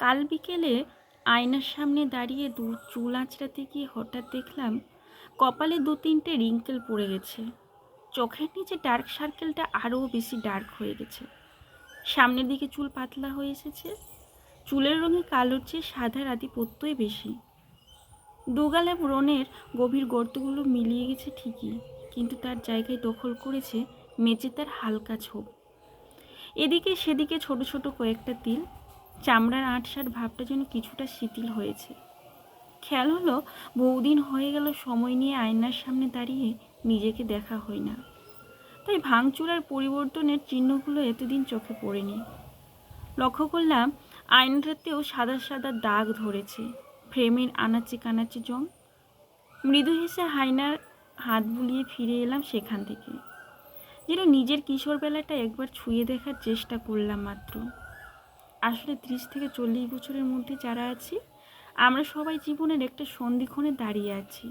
কাল বিকেলে আয়নার সামনে দাঁড়িয়ে দু চুল আঁচড়াতে গিয়ে হঠাৎ দেখলাম কপালে দু তিনটে রিঙ্কেল পড়ে গেছে। চোখের নিচে ডার্ক সার্কেলটা আরও বেশি ডার্ক হয়ে গেছে। সামনের দিকে চুল পাতলা হয়ে এসেছে। চুলের রঙে কালোর চেয়ে সাদার আধিপত্যই বেশি। দুগালে ব্রণের গভীর গর্তগুলো মিলিয়ে গেছে ঠিকই, কিন্তু তার জায়গায় দখল করেছে মেঝে তার হালকা ছোপ। এদিকে সেদিকে ছোট ছোট কয়েকটা তিল চামড়ার আটসার ভাবটা যেন কিছুটা শিথিল হয়েছে। খেয়াল হলো, বহুদিন হয়ে গেল সময় নিয়ে আয়নার সামনে দাঁড়িয়ে নিজেকে দেখা হয় না। তাই ভাঙচুরার পরিবর্তনের চিহ্নগুলো এতদিন চোখে পড়েনি। লক্ষ্য করলাম, আয়নাটাতেও সাদা সাদা দাগ ধরেছে, ফ্রেমের আনাচে কানাচে জং। মৃদু হেসে হায়নার হাত বুলিয়ে ফিরে এলাম সেখান থেকে। যেন নিজের কিশোরবেলাটা একবার ছুঁয়ে দেখার চেষ্টা করলাম মাত্র। আসলে ত্রিশ থেকে চল্লিশ বছরের মধ্যে যারা আছি, আমরা সবাই জীবনের একটা সন্ধিক্ষণে দাঁড়িয়ে আছি।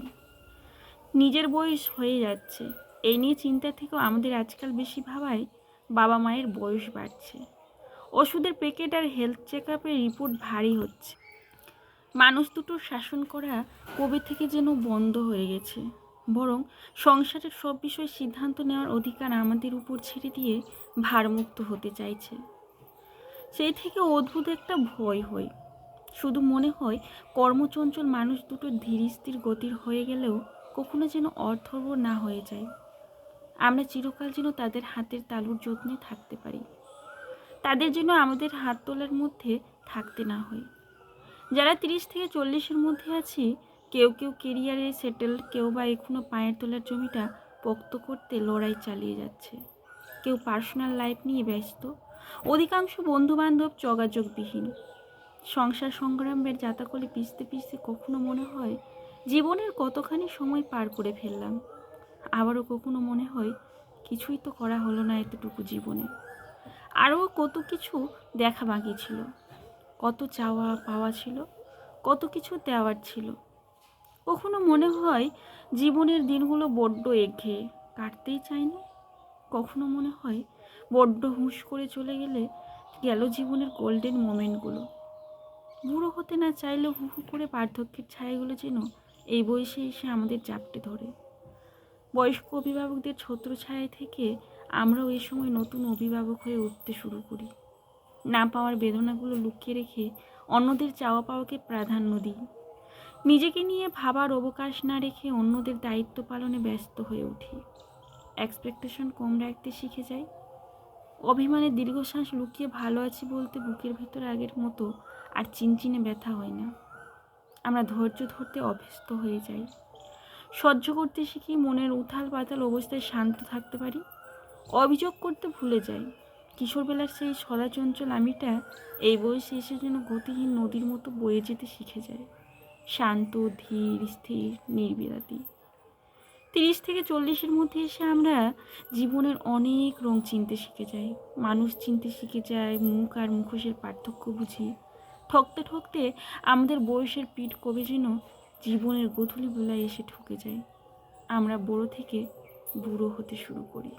নিজের বয়স হয়ে যাচ্ছে। এই নিয়ে চিন্তা থেকেও আমাদের আজকাল বেশি ভাবায় বাবা মায়ের বয়স বাড়ছে। ওষুধের প্যাকেট আর হেলথ চেক আপের রিপোর্ট ভারী হচ্ছে। মানুষ দুটোর শাসন করা কবে থেকে যেন বন্ধ হয়ে গেছে। বরং সংসারের সব বিষয়ে সিদ্ধান্ত নেওয়ার অধিকার আমাদের উপর ছেড়ে দিয়ে ভারমুক্ত হতে চাইছে। সেই থেকে অদ্ভুত একটা ভয় হয়। শুধু মনে হয় কর্মচঞ্চল মানুষ দুটো ধীর স্থির গতির হয়ে গেলেও কখনো যেন অর্থবর না হয়ে যায়। আমরা চিরকাল যেন তাদের হাতের তালুর যত্নে থাকতে পারি। তাদের যেন আমাদের হাত তোলার মধ্যে থাকতে না হয়। যারা তিরিশ থেকে চল্লিশের মধ্যে আছি, কেউ কেউ কেরিয়ারে সেটেল, কেউ বা এখনও পায়ের তোলার জমিটা পোক্ত করতে লড়াই চালিয়ে যাচ্ছে। কেউ পার্সোনাল লাইফ নিয়ে ব্যস্ত অধিকাংশ বন্ধুবান্ধব যোগাযোগবিহীন। সংসার সংগ্রামের যাতাকলে পিছতে পিছতে কখনো মনে হয়, জীবনের কতখানি সময় পার করে ফেললাম। আবারও কখনো মনে হয়, কিছুই তো করা হলো না এতটুকু জীবনে। আরও কত কিছু দেখা বাকি ছিল। কত চাওয়া পাওয়া ছিল, কত কিছু দেওয়ার ছিল। কখনো মনে হয়, জীবনের দিনগুলো বড্ড একঘেয়ে, কাটতেই চায় না কখনো মনে হয় বড্ড হুঁশ করে চলে গেলে গেল জীবনের গোল্ডেন মোমেন্টগুলো বুড়ো হতে না চাইলেও হু হু করে পার্থক্যের ছায়াগুলো যেন এই বয়সে এসে আমাদের চাপটে ধরে। বয়স্ক অভিভাবকদের ছত্র ছায়া থেকে আমরাও এই সময় নতুন অভিভাবক হয়ে উঠতে শুরু করি। না পাওয়ার বেদনাগুলো লুকিয়ে রেখে অন্যদের চাওয়া পাওয়াকে প্রাধান্য দিই। নিজেকে নিয়ে ভাবার অবকাশ না রেখে অন্যদের দায়িত্ব পালনে ব্যস্ত হয়ে উঠি। এক্সপেকটেশন কম রাখতে শিখে যাই অভিমানের দীর্ঘশ্বাস লুকিয়ে ভালো আছি বলতে বুকের ভেতর আগের মতো আর চিনচিনে ব্যথা হয় না। আমরা ধৈর্য ধরতে অভ্যস্ত হয়ে যাই। সহ্য করতে শিখি মনের উথাল পাতাল অবস্থায় শান্ত থাকতে পারি। অভিযোগ করতে ভুলে যাই। কিশোরবেলার সেই সদা চঞ্চল আমিটা এই বয়সে এসে যেন গতিহীন নদীর মতো বয়ে যেতে শিখে যায়। শান্ত, ধীর, স্থির, নির্বিরাতি। তিরিশ থেকে চল্লিশের মধ্যে এসে আমরা জীবনের অনেক রং চিনতে শিখে যাই। মানুষ চিনতে শিখে যায়, মুখ আর মুখোশের পার্থক্য বুঝি। ঠকতে ঠকতে আমাদের বয়সের পিঠ কবে যেন জীবনের গোধূলি বেলায় এসে ঠকে যায়। আমরা বড় থেকে বুড়ো হতে শুরু করি।